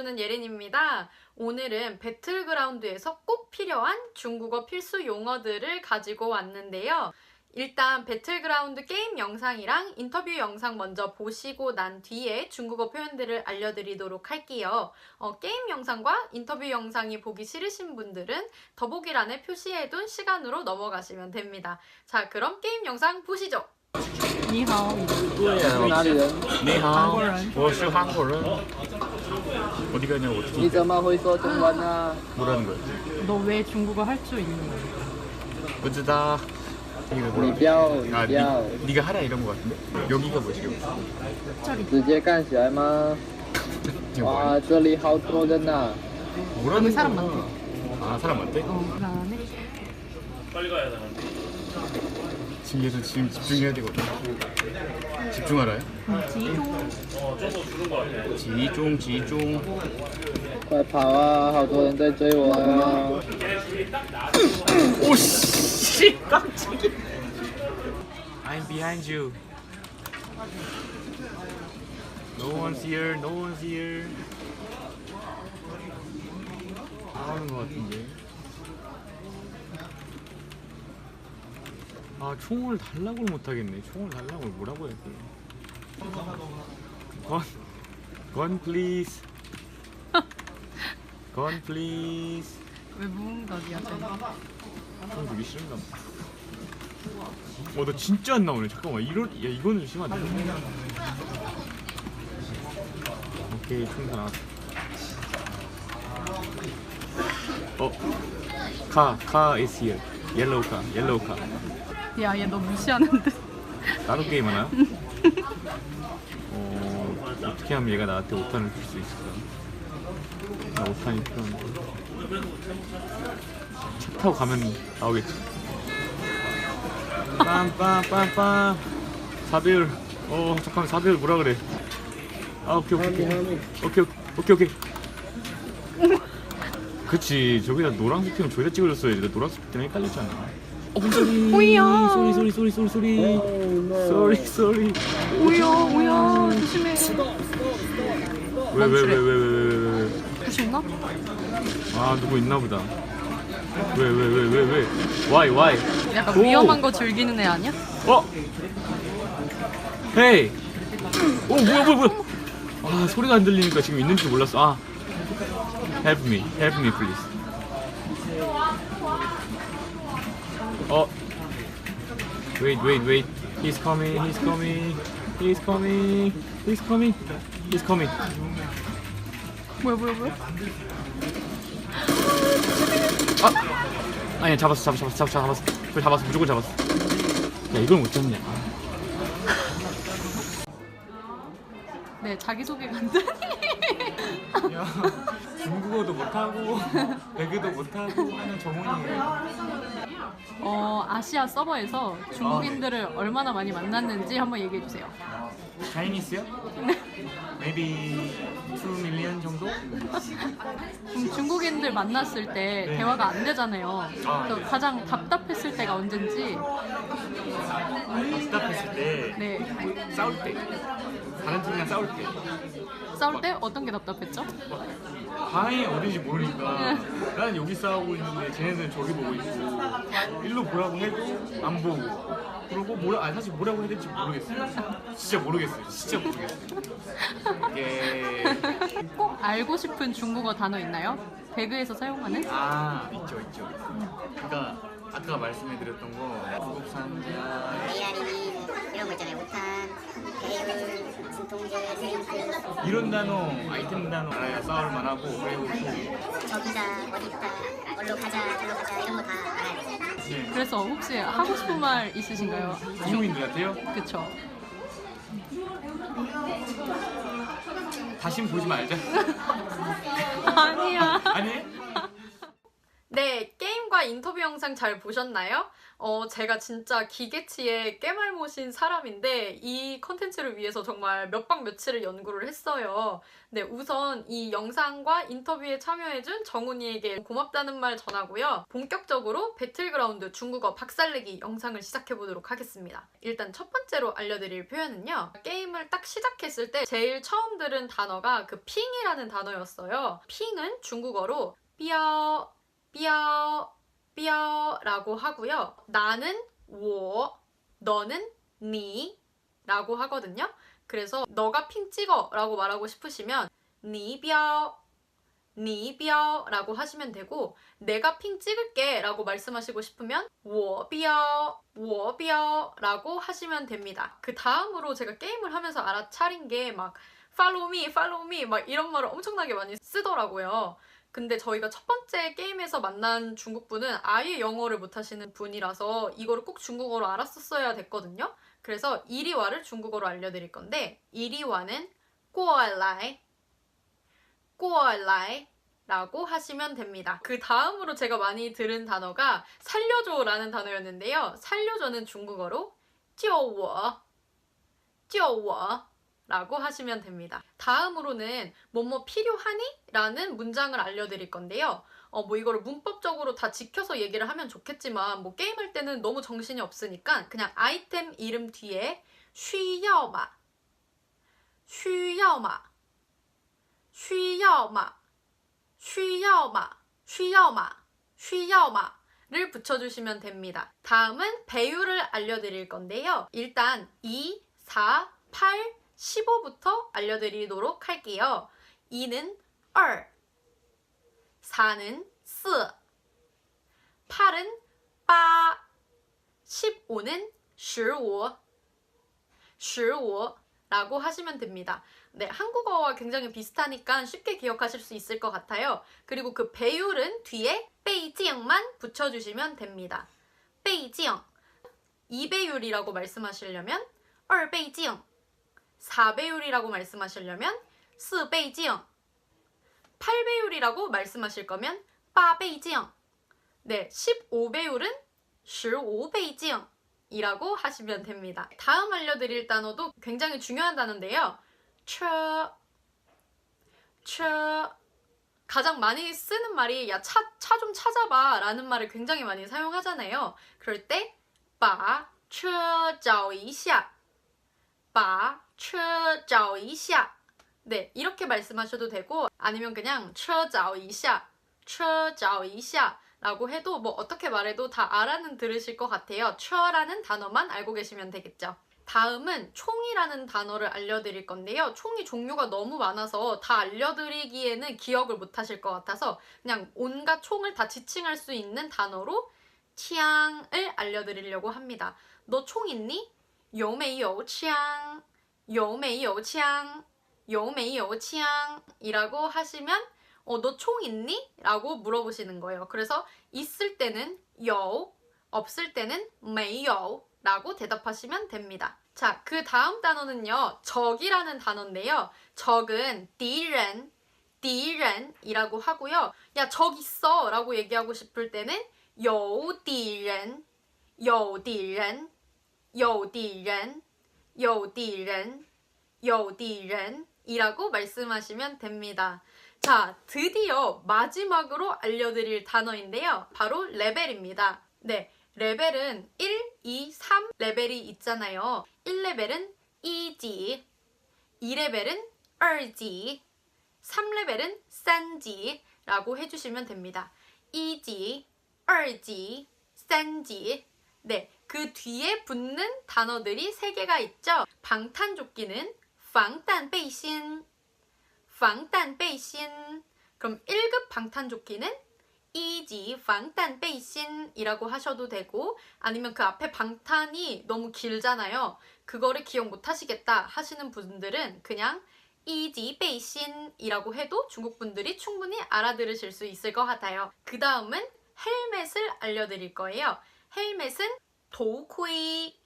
도와주는 예린입니다. 오늘은 배틀그라운드에서 꼭 필요한 중국어 필수 용어들을 가지고 왔는데요. 일단 배틀그라운드 게임 영상이랑 인터뷰 영상 먼저 보시고 난 뒤에 중국어 표현들을 알려드리도록 할게요. 어, 게임 영상과 인터뷰 영상이 보기 싫으신 분들은 더보기란에 표시해둔 시간으로 넘어가시면 됩니다. 자, 그럼 게임 영상 보시죠. 你好，对呀、哪里人？你好，国人我是韩国人。 어디 가냐고 어떻게 你怎么会说中文呢？ 뭐라는 거야? 너 왜 중국어 할 줄 있니? 不知道. 이게 你 뭐라? 不要，你 아, 不要， 니, 네가 하라 이런 거 같은데? 여기가 뭐지? 여기? 这里直接干起来吗？ 지금 뭐야? 哇，这里好多人呐、 뭐라는 여기 사람 거야? 많대. 아 사람 많대? 어, 그다음에 지금 얘도 지금 집중해야 되거든. 집중하라요? 지조 지종 지종. 快跑啊！好多人在追我啊！ 오씨 깜짝이야. I'm behind you. No one's here. No one's here. 하는 것 같은데. 아 총을 달라고 못 하겠네. 총을 달라고 뭐라고 해야 돼? 건, 건 please. 건 please. 왜 무응각이야 쟤? 총 주기 싫은가 봐. 어, 나 진짜 안 나오네. 잠깐만. 이런, 야, 이거는 심하다. 오케이, 총다 나왔어. 어, 카, 카 is here. 옐로우 카, 옐로우 카. 야 얘 너 무시하는데 나도 게임 하나요? 어, 어떻게 하면 얘가 나한테 5탄을 줄 수 있을까? 나 5탄이 필요한데. 차 타고 가면 나오겠지. 빰빰빰빰. 4배율. 어, 잠깐만, 4배율 뭐라 그래? 아, 오케이, 오케이, 오케이. 오케이, 오케이, 오케이. 그치, 저기다 노란색 피면 저기다 찍어줬어야지. 나 노란색 때문에 헷갈렸잖아. 어, 소리. 소리, 소리, 소리, 소리, 소리. 쏘리 쏘리. 오야 오야. 조심해. 왜 왜 왜 왜 왜왜왜 부셨나? 아 누구 있나 보다. 왜 왜 왜 왜 왜? Why why? 약간 오. 위험한 거 즐기는 애 아니야? 어? 헤이 오 뭐야 뭐야 뭐야. 아 소리가 안 들리니까 지금 있는 줄 몰랐어. 아. Help me help me please 어. Wait wait wait. He's coming he's coming he's coming he's coming he's coming. 뭐야 뭐야 뭐야? 아! 아니야 잡았어 잡았어 잡았어 잡았어 잡았어. 잡았어 무조건 잡았어. 야 이걸 못 잡냐? 네 자기소개 간단히. 야 중국어도 못하고 배그도 못하고 하는 정훈이에요 어 아시아 서버에서 중국인들을 얼마나 많이 만났는지 한번 얘기해 주세요 차이니스요? maybe 2 million 정도? 중국인들 만났을 때 네. 대화가 안 되잖아요. 아, 그래서 네. 가장 답답했을 때가 언젠지. 답답했을 때 네. 싸울 때 다른 팀이랑 싸울 때 싸울 때 어떤 게 답답했죠? 방이 어딘지 모르니까 나는 여기 싸우고 있는데 쟤네들은 저기 보고 있고 일로 보라고 해도 안 보고 그러고 뭐라 아니 사실 뭐라고 해야 될지 모르겠어요 진짜 모르겠어요 진짜 모르겠어요 이게 꼭 알고 싶은 중국어 단어 있나요? 배그에서 사용하는? 아 있죠 있죠 그러니까 아까 말씀해드렸던 거 구급 상자 AR이 이런 거 있잖아요. 우탄, 배율, 진통제, 이런 단어 아이템 단어 알아야 싸울 만하고 그리고 또 저기다, 어디다, 얼로 가자, 절로 가자 이런 거 다 알아야 돼요. 네. 그래서 혹시 하고 싶은 말 있으신가요? 중국인들한테요 그쵸. 다신 보지 말자 아니야. 아니 네, 게임과 인터뷰 영상 잘 보셨나요? 어, 제가 진짜 기계치에 깨말못인 사람인데 이 컨텐츠를 위해서 정말 몇 박 며칠을 연구를 했어요. 네, 우선 이 영상과 인터뷰에 참여해준 정훈이에게 고맙다는 말 전하고요. 본격적으로 배틀그라운드 중국어 박살내기 영상을 시작해보도록 하겠습니다. 일단 첫 번째로 알려드릴 표현은요. 게임을 딱 시작했을 때 제일 처음 들은 단어가 그 핑이라는 단어였어요. 핑은 중국어로 삐어, 삐어, 삐어라고 하고요. 나는 워, 너는 니라고 하거든요. 그래서 너가 핀 찍어라고 말하고 싶으시면 니뼈 니뼈라고 하시면 되고 내가 핀 찍을게라고 말씀하시고 싶으면 워뼈 워뼈라고 하시면 됩니다. 그 다음으로 제가 게임을 하면서 알아차린 게 막 팔로우 미, 팔로우 미 막 이런 말을 엄청나게 많이 쓰더라고요. 근데 저희가 첫 번째 게임에서 만난 중국분은 아예 영어를 못하시는 분이라서 이거를 꼭 중국어로 알았었어야 됐거든요. 그래서 이리와를 중국어로 알려드릴 건데 이리와는 꼬알라이 꼬알라이 라고 하시면 됩니다. 그 다음으로 제가 많이 들은 단어가 살려줘 라는 단어였는데요. 살려줘는 중국어로 쥐어워 쥐어워 라고 하시면 됩니다. 다음으로는 뭐뭐 필요하니? 라는 문장을 알려드릴 건데요. 어, 뭐 이거를 문법적으로 다 지켜서 얘기를 하면 좋겠지만 뭐 게임할 때는 너무 정신이 없으니까 그냥 아이템 이름 뒤에 쉬야마 쉬야마 쉬야마 쉬야마 쉬야마 쉬야마 를 붙여주시면 됩니다. 다음은 배율을 알려드릴 건데요. 일단 2, 4, 8, 15부터 알려드리도록 할게요. 2는 2, 4는 4, 8은 8, 15는 15, 15라고 하시면 됩니다. 네, 한국어와 굉장히 비슷하니까 쉽게 기억하실 수 있을 것 같아요. 그리고 그 배율은 뒤에 베이징만 붙여주시면 됩니다. 베이징 2배율이라고 말씀하시려면 2베이징 4배율이라고 말씀하시려면 4배이지영 8배율이라고 말씀하실 거면 8배이지영 네, 15배율은 15배이지영 이라고 하시면 됩니다. 다음 알려드릴 단어도 굉장히 중요한 단어인데요. 쳐, 쳐. 가장 많이 쓰는 말이 야, 차, 차 좀 찾아봐 라는 말을 굉장히 많이 사용하잖아요. 그럴 때, 바, 쳐, 자오, 이샤. 바, 车找一下 네, 이렇게 말씀하셔도 되고 아니면 그냥 车找一下车找一下 라고 해도 뭐 어떻게 말해도 다 알아는 들으실 것 같아요. 车라는 단어만 알고 계시면 되겠죠. 다음은 총이라는 단어를 알려드릴 건데요. 총이 종류가 너무 많아서 다 알려드리기에는 기억을 못 하실 것 같아서 그냥 온갖 총을 다 지칭할 수 있는 단어로枪을 알려드리려고 합니다. 너 총 있니? 有没有枪? 有没有枪?有没有枪? 이라고 하시면 어, 너 총 있니? 라고 물어보시는 거예요. 그래서 있을 때는 有, 없을 때는 没有 라고 대답하시면 됩니다. 자, 그 다음 단어는요. 적이라는 단어인데요. 적은 敌人, 敌人이라고 하고요. 야, 적 있어 라고 얘기하고 싶을 때는 有敌人,有敌人,有敌人, 有敌人,有敌人 이라고 말씀하시면 됩니다. 자, 드디어 마지막으로 알려드릴 단어인데요. 바로 레벨입니다. 네, 레벨은 1, 2, 3 레벨이 있잖아요. 1레벨은 2지, 2레벨은 2지, 3레벨은 3지라고 해주시면 됩니다. 2지, 2지, 3지. 네, 그 뒤에 붙는 단어들이 세 개가 있죠. 방탄조끼는 방탄배신, 방탄배신. 그럼 1급 방탄조끼는 이지 방탄배신이라고 하셔도 되고 아니면 그 앞에 방탄이 너무 길잖아요. 그거를 기억 못 하시겠다 하시는 분들은 그냥 이지 베이신이라고 해도 중국 분들이 충분히 알아들으실 수 있을 것 같아요. 그 다음은 헬멧을 알려드릴 거예요. 헬멧은 도우코이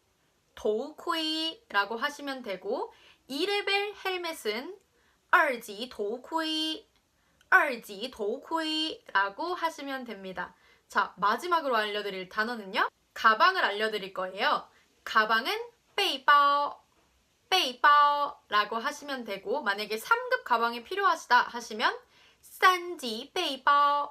도우코이라고 하시면 되고 2레벨 헬멧은 2지 도우코이 2지 도우코이라고 하시면 됩니다. 자 마지막으로 알려드릴 단어는요. 가방을 알려드릴 거예요. 가방은 빼이바오 빼이바오라고 하시면 되고 만약에 3급 가방이 필요하시다 하시면 산지 빼이바오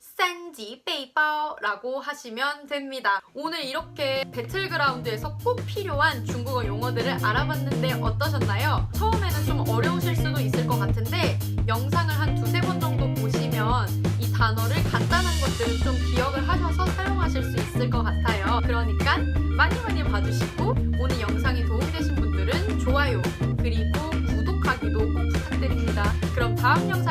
산지 베이바오라고 하시면 됩니다. 오늘 이렇게 배틀그라운드에서 꼭 필요한 중국어 용어들을 알아봤는데 어떠셨나요? 처음에는 좀 어려우실 수도 있을 것 같은데 영상을 한 두세 번 정도 보시면 이 단어를 간단한 것들을 좀 기억을 하셔서 사용하실 수 있을 것 같아요. 그러니까 많이 많이 봐주시고 오늘 영상이 도움되신 분들은 좋아요 그리고 구독하기도 꼭 부탁드립니다. 그럼 다음 만나요.